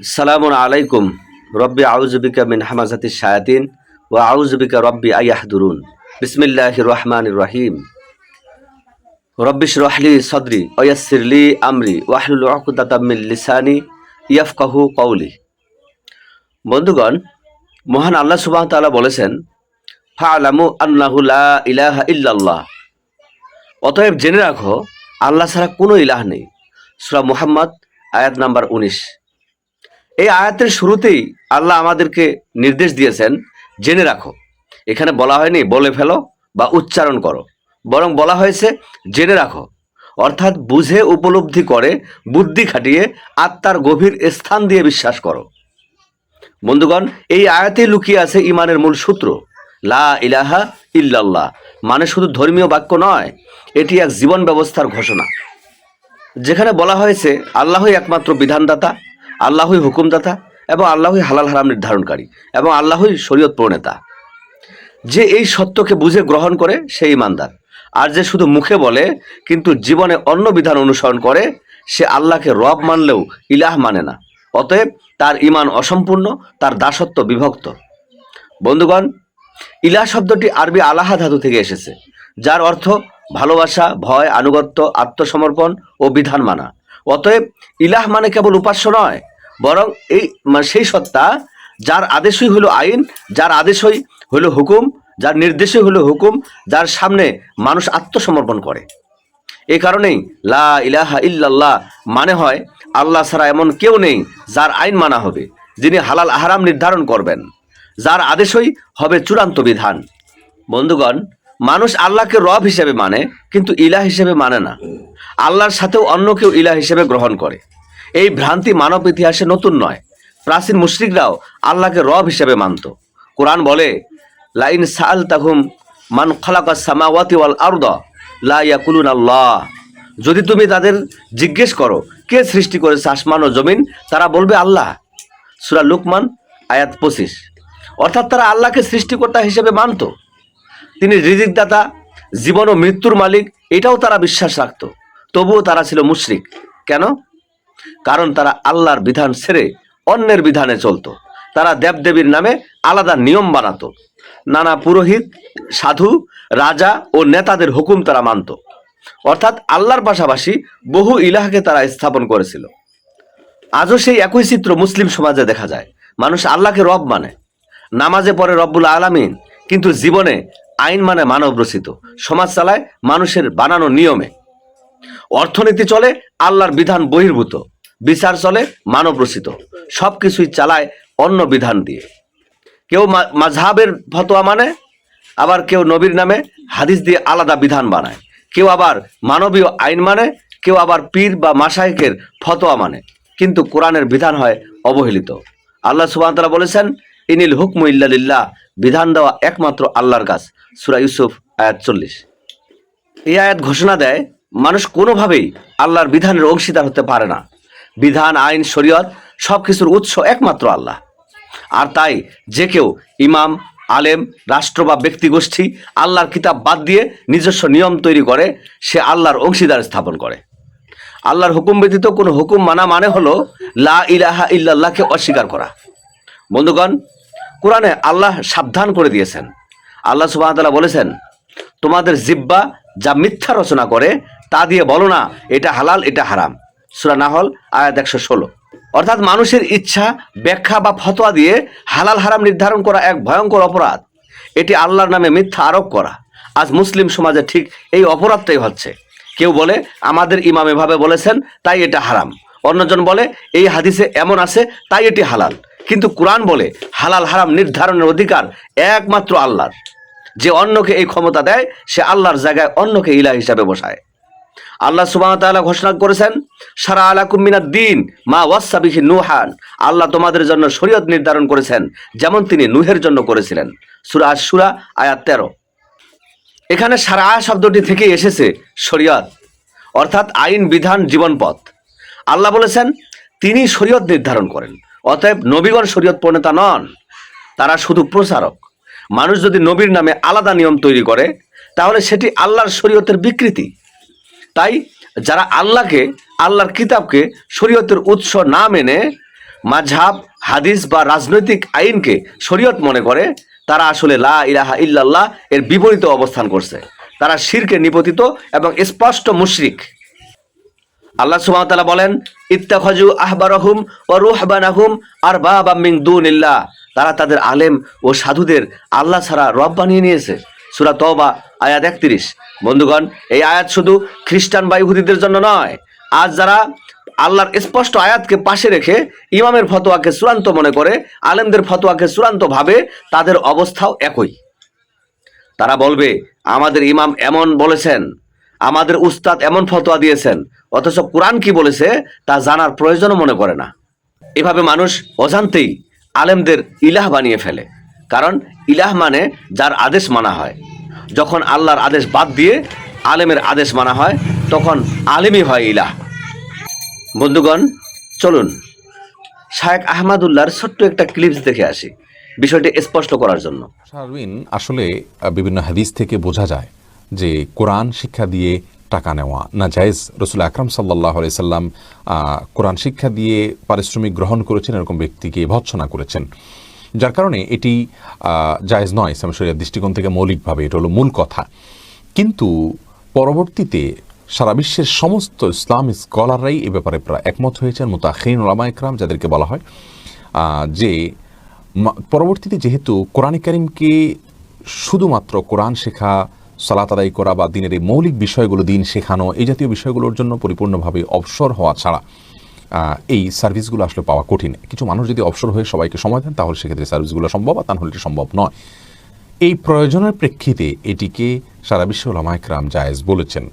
সালামুন আলাইকুম। রব্বি আউজবিকা মিন হামাজাতি শায়াতিন ও আউজবিকা রব্বি আয়াহদুরুন বিসমিল্লাহ রহমান রহিম। রব্বিশ রহলি সদরি ওয়াসিরলি আমরি ওয়াহলুল উকদাতাম মিন লিসানি ইয়াফকাহু কৌলি বন্ধুগণ, মহান আল্লাহ সুবহানাহু তালা বলেছেন ফাআলামু আন্নাহু লা ইলাহা ইল্লাল্লাহ। অতএব জেনে রাখো, আল্লাহ ছাড়া কোনো ইলাহ নেই। সূরা মুহাম্মদ, আয়াত নাম্বার উনিশ। এই আয়াতের শুরুতেই আল্লাহ আমাদেরকে নির্দেশ দিয়েছেন, জেনে রাখো। এখানে বলা হয়নি বলে ফেলো বা উচ্চারণ করো। বরং বলা হয়েছে, জেনে রাখো। অর্থাৎ বুঝে উপলব্ধি করে, বুদ্ধি খাটিয়ে, আত্মার গভীর স্থান দিয়ে বিশ্বাস করো। বন্ধুগণ, এই আয়াতে লুকিয়ে আছে ইমানের মূল সূত্র। লা ইলাহা ইল্লাল্লাহ। মানে শুধু ধর্মীয় বাক্য নয়, এটি এক জীবন ব্যবস্থার ঘোষণা। যেখানে বলা হয়েছে, আল্লাহই একমাত্র বিধানদাতা আল্লাহই হুকুমদাতা এবং আল্লাহই হালাল হারাম নির্ধারণকারী এবং আল্লাহই শরীয়ত প্রণেতা। যে এই সত্যকে বুঝে গ্রহণ করে সেই ইমানদার। আর যে শুধু মুখে বলে, কিন্তু জীবনে অন্য বিধান অনুসরণ করে, সে আল্লাহকে রব মানলেও ইলাহ মানে না। অতএব তার ইমান অসম্পূর্ণ, তার দাসত্ব বিভক্ত। বন্ধুগণ, ইলাহ শব্দটি আরবি আলাহা ধাতু থেকে এসেছে, যার অর্থ ভালোবাসা, ভয়, আনুগত্য, আত্মসমর্পণ ও বিধান মানা। অতএব ইলাহ মানে কেবল উপাস্য নয় বরং এই মানে সেই সত্তা যার আদেশই হলো আইন, যার আদেশই হলো হুকুম, যার নির্দেশই হলো হুকুম, যার সামনে মানুষ আত্মসমর্পণ করে। এই কারণেই লা ইলাহা ইল্লাল্লাহ মানে হয়, আল্লাহ ছাড়া এমন কেউ নেই যার আইন মানা হবে, যিনি হালাল আহারাম নির্ধারণ করবেন। যার আদেশই হবে চূড়ান্ত বিধান। বন্ধুগণ, মানুষ আল্লাহকে রব হিসেবে মানে কিন্তু ইলাহ হিসেবে মানে না। আল্লাহর সাথেও অন্য কেউ ইলাহ হিসেবে গ্রহণ করে। এই ভ্রান্তি মানব ইতিহাসে নতুন নয়। প্রাচীন মুশরিকরাও আল্লাহকে রব হিসেবে মানত। কোরআন বলে, লাইন সাল তাহুম মান খালাকা সামাওয়াতি ওয়াল আরদা, লা আল্লাহ। যদি তুমি তাদের জিজ্ঞেস করো, কে সৃষ্টি করেছে আসমান ও জমিন? তারা বলবে, আল্লাহ। সূরা লুকমান, আয়াত পঁচিশ। অর্থাৎ তারা আল্লাহকে সৃষ্টিকর্তা হিসেবে মানত। তিনি রিজিকদাতা, জীবন ও মৃত্যুর মালিক, এটাও তারা বিশ্বাস রাখত। তবুও তারা ছিল মুশরিক। কেন? কারণ তারা আল্লাহর বিধান ছেড়ে অন্যের বিধানে চলতো। তারা দেবদেবীর নামে আলাদা নিয়ম বানাতো। নানা পুরোহিত, সাধু, রাজা ও নেতাদের হুকুম তারা মানত। অর্থাৎ আল্লাহর পাশাপাশি বহু ইলাহকে তারা স্থাপন করেছিল। আজও সেই একই চিত্র মুসলিম সমাজে দেখা যায়। মানুষ আল্লাহকে রব মানে। নামাজে পড়ে রব্বুল আলামিন, কিন্তু জীবনে আইন মানে মানব রচিত সমাজ চালায় মানুষের বানানো নিয়মে। অর্থনীতি চলে, আল্লাহর বিধান বহির্ভূত। বিচার চলে, মানব রচিত। সব কিছুই চালায় অন্য বিধান দিয়ে। কেউ মাঝহাবের ফতোয়া মানে আবার কেউ নবীর নামে হাদিস দিয়ে আলাদা বিধান বানায়। কেউ আবার মানবীয় আইন মানে কেউ আবার পীর বা মাসাইকের ফতোয়া মানে। কিন্তু কোরআনের বিধান হয় অবহেলিত। আল্লাহ সুবাহতালা বলেছেন, ইনিল হুকমু ইল্লালিল্লাহ বিধান দেওয়া একমাত্র আল্লাহর কাছ সুরা ইউসুফ, আয়াত চল্লিশ। এই আয়াত ঘোষণা দেয় মানুষ কোনোভাবেই আল্লাহর বিধানের অংশীদার হতে পারে না। বিধান, আইন, শরীয়ত সব কিছুর উৎস একমাত্র আল্লাহ। আর তাই যে কেউ ইমাম, আলেম, রাষ্ট্র বা ব্যক্তি গোষ্ঠী আল্লাহর কিতাব বাদ দিয়ে নিজস্ব নিয়ম তৈরি করে, সে আল্লাহর অংশীদার স্থাপন করে। আল্লাহর হুকুম ব্যতীত কোনো হুকুম মানা মানে হলো লা ইলাহা ইল্লাল্লাহকে অস্বীকার করা। বন্ধুগণ, কোরআনে আল্লাহ সাবধান করে দিয়েছেন। আল্লাহ সুবাহতাল্লাহ বলেছেন, তোমাদের জিব্বা যা মিথ্যা রচনা করে তা দিয়ে বলো না, এটা হালাল, এটা হারাম। সুরা নাহল, আয়াত একশো ষোলো। অর্থাৎ মানুষের ইচ্ছা, ব্যাখ্যা বা ফতোয়া দিয়ে হালাল, হারাম নির্ধারণ করা এক ভয়ঙ্কর অপরাধ। এটি আল্লাহর নামে মিথ্যা আরোপ করা। আজ মুসলিম সমাজে ঠিক এই অপরাধটাই হচ্ছে। কেউ বলে, আমাদের ইমাম এভাবে বলেছেন, তাই এটা হারাম। অন্যজন বলে, এই হাদিসে এমন আছে, তাই এটি হালাল। কিন্তু কোরআন বলে, হালাল, হারাম নির্ধারণের অধিকার একমাত্র আল্লাহর। যে অন্যকে এই ক্ষমতা দেয়, সে আল্লাহর জায়গায় অন্যকে ইলা হিসাবে বসায়। আল্লাহ সুবাহ তাআলা ঘোষণা করেছেন, সারা আলাকুম মিনাদ দিন, মা ওয়াসাবিহি নুহান। আল্লাহ তোমাদের জন্য শরীয়ত নির্ধারণ করেছেন, যেমন তিনি নুহের জন্য করেছিলেন। সুরা আশ-শূরা আয়াত তেরো। এখানে সারা শব্দটি থেকে এসেছে শরীয়ত, অর্থাৎ আইন, বিধান, জীবনপথ। আল্লাহ বলেছেন, তিনি শরীয়ত নির্ধারণ করেন, অতএব নবীগণ শরীয়ত প্রণেতা নন, তারা শুধু প্রচারক। মানুষ যদি নবীর নামে আলাদা নিয়ম তৈরি করে, তাহলে সেটি আল্লাহর শরীয়তের বিকৃতি। তাই যারা আল্লাহকে, আল্লাহর কিতাবকে শরীয়তের উৎস না মেনে মাঝহাব, হাদিস বা রাজনৈতিক আইনকে শরীয়ত মনে করে, তারা আসলে লা ইলাহা ইল্লাল্লাহ এর বিপরীত অবস্থান করছে। তারা শিরকে নিপতিত এবং স্পষ্ট মুশরিক। আল্লাহ সুবহানাহু বলেন ইত্তাখাজু আহবারহুম ওয়া রুহবানাহুম আরবাবা মিন দুনিল্লাহ। তারা তাদের আলেম ও সাধুদের আল্লাহ ছাড়া রব বানিয়ে নিয়েছে। সূরা তওবা, আয়াত 31 বন্ধুগণ, এই আয়াত শুধু খ্রিস্টান বা ইহুদিদের জন্য নয়, আজ যারা আল্লাহর স্পষ্ট আয়াতকে পাশে রেখে ইমামের ফতোয়াকে চূড়ান্ত মনে করে, আলেমদের ফতোয়াকে চূড়ান্ত ভাবে, তাদের অবস্থাও একই। তারা বলবে, আমাদের ইমাম এমন বলেছেন, আমাদের উস্তাদ এমন ফতোয়া দিয়েছেন, অথচ কোরআন কি বলেছে, তা জানার প্রয়োজনও মনে করে না। এভাবে মানুষ অজান্তেই আলেমদের ইলাহ বানিয়ে ফেলে। কারণ ইলাহ মানে যার আদেশ মানা হয়। যখন আল্লাহর আদেশ বাদ দিয়ে আলেমের আদেশ মানা হয়, তখন আলেমই হয় ইলাহ। বন্ধুগণ, চলুন। শায়েক আহমাদুল্লাহর ছোট্ট একটা ক্লিপস দেখে আসি। বিষয়টি স্পষ্ট করার জন্য। শারবিন আসলে বিভিন্ন হাদিস থেকে বোঝা যায় যে কোরআন শিক্ষা দিয়ে টাকা নেওয়া না জায়েজ। রসুল আকরাম সাল্লাহ সাল্লাম কোরআন শিক্ষা দিয়ে পারিশ্রমিক গ্রহণ করেছেন, এরকম ব্যক্তিকে ভৎসনা করেছেন। যার কারণে এটি জায়েজ নয় ইসলাম শরিয়ার দৃষ্টিকোণ থেকে মৌলিকভাবে, এটা হলো মূল কথা। কিন্তু পরবর্তীতে সারা বিশ্বের সমস্ত ইসলাম স্কলাররাই এ ব্যাপারে প্রায় একমত হয়েছেন মুতাখিন ওলামা একরাম যাদেরকে বলা হয় যে পরবর্তীতে যেহেতু কোরআন করিমকে শুধুমাত্র কোরআন শেখা, সালাত আদায় করা বা দিনের এই মৌলিক বিষয়গুলো, দিন শেখানো, এই জাতীয় বিষয়গুলোর জন্য পরিপূর্ণভাবে অবসর হওয়া ছাড়া এই সার্ভিসগুলো আসলে পাওয়া কঠিন। কিছু মানুষ যদি অবসর হয়ে সবাইকে সময় দেন, তাহলে সেক্ষেত্রে সার্ভিসগুলো সম্ভব, আর তা হলে এটি সম্ভব নয়। এই প্রয়োজনের প্রেক্ষিতে এটিকে সারা বিশ্ব ওলামায়করাম জায়েজ বলেছেন।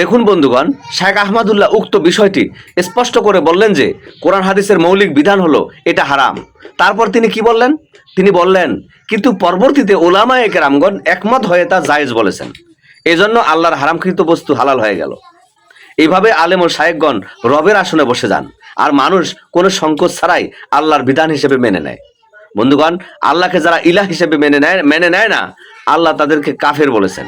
দেখুন বন্ধুগণ শেখ আহমদুল্লাহ উক্ত বিষয়টি স্পষ্ট করে বললেন যে, কোরআন হাদিসের মৌলিক বিধান হলো এটা হারাম। তারপর তিনি কি বললেন? তিনি বললেন, কিন্তু পরবর্তীতে ওলামা একে রামগণ একমত হয়ে তা জায়েজ বলেছেন। এজন্য আল্লাহর হারামকৃত বস্তু হালাল হয়ে গেল। এইভাবে আলেম ও শায়েকগণ রবের আসনে বসে যান। আর মানুষ কোনো সংকোচ ছাড়াই আল্লাহর বিধান হিসেবে মেনে নেয়। বন্ধুগণ, আল্লাহকে যারা ইলাহ হিসেবে মেনে নেয় মেনে নেয় না, আল্লাহ তাদেরকে কাফের বলেছেন।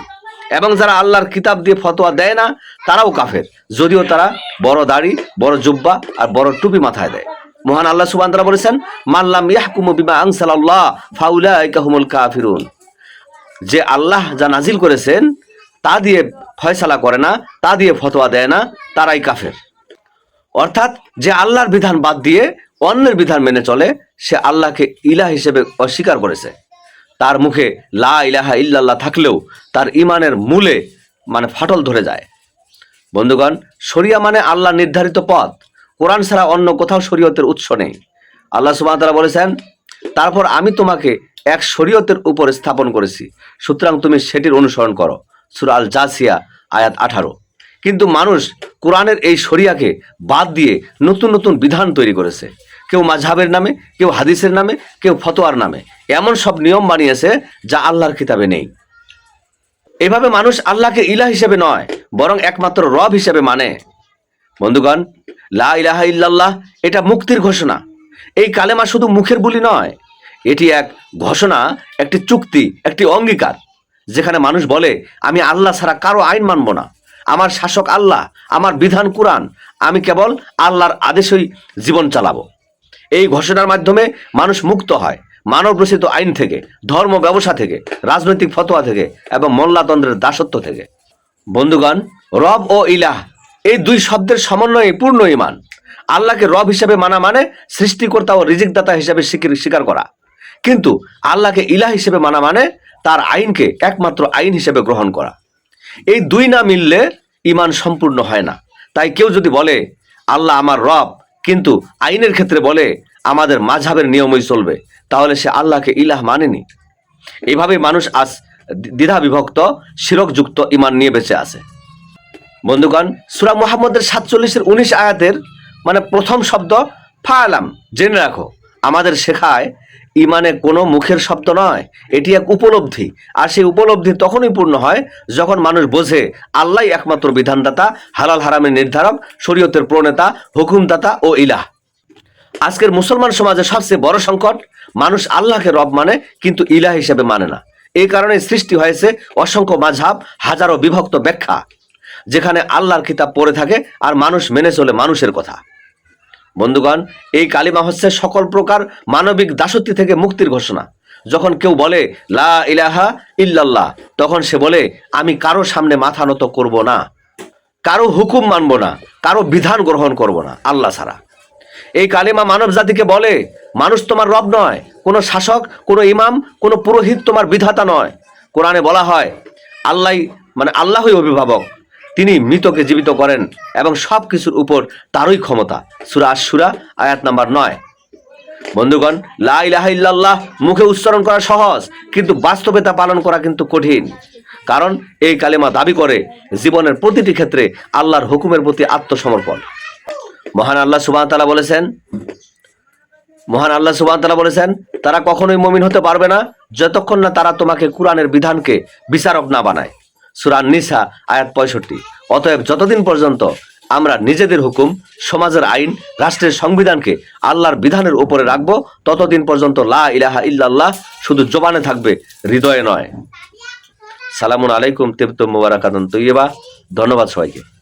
এবং যারা আল্লাহর কিতাব দিয়ে ফতোয়া দেয় না, তারাও কাফের। যদিও তারা বড় দাড়ি, বড় জুব্বা আর বড় টুপি মাথায় দেয়। মহান আল্লাহ সুবান তারা বলেছেন মাল্লাম ইয়াহকুমু বিমা আনসালাল্লাহ ফাউলা হুমুল কাফিরুন। যে আল্লাহ যা নাজিল করেছেন, তা দিয়ে ফয়সালা করে না, তা দিয়ে ফতোয়া দেয় না, তারাই কাফের। অর্থাৎ যে আল্লাহর বিধান বাদ দিয়ে অন্যের বিধান মেনে চলে, সে আল্লাহকে ইলা হিসেবে অস্বীকার করেছে। তার মুখে লা ইলাহা ইল্লাল্লাহ থাকলেও তার ইমানের মূলে মানে ফাটল ধরে যায়। বন্ধুগণ, শরিয়া মানে আল্লাহ নির্ধারিত পথ। কোরআন ছাড়া অন্য কোথাও শরীয়তের উৎস নেই। আল্লাহ সুবহানাহু বলেছেন, তারপর আমি তোমাকে এক শরীয়তের উপর স্থাপন করেছি, সুতরাং তুমি সেটির অনুসরণ করো। সূরা আল জাসিয়া, আয়াত আঠারো। কিন্তু মানুষ কোরআনের এই শরিয়াকে বাদ দিয়ে নতুন নতুন বিধান তৈরি করেছে। কেউ মাঝহাবের নামে, কেউ হাদিসের নামে, কেউ ফতোয়ার নামে। এমন সব নিয়ম বানিয়েছে যা আল্লাহর কিতাবে নেই। এভাবে মানুষ আল্লাহকে ইলা হিসেবে নয়, বরং একমাত্র রব হিসেবে মানে। বন্ধুগণ, লা ইলাহা ইল্লাল্লাহ, এটা মুক্তির ঘোষণা। এই কালেমা শুধু মুখের বুলি নয়, এটি এক ঘোষণা, একটি চুক্তি, একটি অঙ্গীকার। যেখানে মানুষ বলে, আমি আল্লাহ ছাড়া কারও আইন মানব না। আমার শাসক আল্লাহ, আমার বিধান কুরআন। আমি কেবল আল্লাহর আদেশই জীবন চালাবো। এই ঘোষণার মাধ্যমে মানুষ মুক্ত হয় মানব রচিত আইন থেকে, ধর্ম ব্যবসা থেকে, রাজনৈতিক ফতোয়া থেকে এবং মোল্লাতন্ত্রের দাসত্ব থেকে। বন্ধুগণ, রব ও ইলাহ, এই দুই শব্দের সমন্বয়ে পূর্ণ ইমান আল্লাহকে রব হিসেবে মানা মানে সৃষ্টিকর্তা ও রিজিকদাতা হিসেবে স্বীকৃ- স্বীকার করা। কিন্তু আল্লাহকে ইলাহ হিসেবে মানা মানে তার আইনকে একমাত্র আইন হিসেবে গ্রহণ করা। এই দুই না মিললে ইমান সম্পূর্ণ হয় না। তাই কেউ যদি বলে, আল্লাহ আমার রব কিন্তু আইনের ক্ষেত্রে বলে, আমাদের মাঝহাবের নিয়মই চলবে তাহলে সে আল্লাহকে ইলাহ মানেনি। এইভাবে মানুষ আজ দ্বিধা বিভক্ত শিরকযুক্ত ইমান নিয়ে বেঁচে আছে। বন্ধুগণ, সুরা মোহাম্মদের সাতচল্লিশের উনিশ আয়াতের মানে প্রথম শব্দ ফায়ালাম জেনে রাখো, আমাদের শেখায় ইমানে কোনো মুখের শব্দ নয়। এটি এক উপলব্ধি। আর সেই উপলব্ধি তখনই পূর্ণ হয় যখন মানুষ বোঝে আল্লাহ একমাত্র বিধানদাতা, হালাল হারামের নির্ধারক, শরীয়তের প্রণেতা, হুকুমদাতা ও ইলাহ। আজকের মুসলমান সমাজে সবচেয়ে বড় সংকট, মানুষ আল্লাহকে রব মানে কিন্তু ইলাহ হিসেবে মানে না। এই কারণে সৃষ্টি হয়েছে অসংখ্য মাঝহাব, হাজারো বিভক্ত ব্যাখ্যা, যেখানে আল্লাহর কিতাব পড়ে থাকে আর মানুষ মেনে চলে মানুষের কথা। বন্ধুগণ, এই কালিমা হচ্ছে সকল প্রকার মানবিক দাসত্ব থেকে মুক্তির ঘোষণা। যখন কেউ বলে, লা ইলাহা ইল্লাল্লাহ তখন সে বলে, আমি কারও সামনে মাথা নত করব না, কারও হুকুম মানব না, কারও বিধান গ্রহণ করব না, আল্লাহ ছাড়া। এই কালিমা মানব জাতিকে বলে, মানুষ তোমার রব নয়, কোনো শাসক, কোনো ইমাম, কোনো পুরোহিত তোমার বিধাতা নয়। কোরআনে বলা হয় আল্লাহ মানে আল্লাহই অভিভাবক। তিনি মৃতকে জীবিত করেন এবং সব কিছুর উপর তারই ক্ষমতা। সুরা সুরা আয়াত নাম্বার নয়। বন্ধুগণ, লা ইলাহা ইল্লাল্লাহ মুখে উচ্চারণ করা সহজ, কিন্তু বাস্তবে তা পালন করা কিন্তু কঠিন। কারণ এই কালেমা দাবি করে জীবনের প্রতিটি ক্ষেত্রে আল্লাহর হুকুমের প্রতি আত্মসমর্পণ। মহান আল্লাহ সুবাহ তালা বলেছেন, মহান আল্লাহ সুবাহ তালা বলেছেন, তারা কখনোই মমিন হতে পারবে না যতক্ষণ না তারা তোমাকে কোরআনের বিধানকে বিচারক না বানায়। সুরান নিসা আয়াত পঁয়ষট্টি। অতএব যতদিন পর্যন্ত আমরা নিজেদের হুকুম, সমাজের আইন, রাষ্ট্রের সংবিধানকে আল্লাহর বিধানের উপরে রাখব, ততদিন পর্যন্ত লা ইলাহা ইল্লাল্লাহ শুধু জবানে থাকবে, হৃদয়ে নয়। সালামুন আলাইকুম তেপ্ত মুবারাকাতুন তৈয়বা। ধন্যবাদ সবাইকে।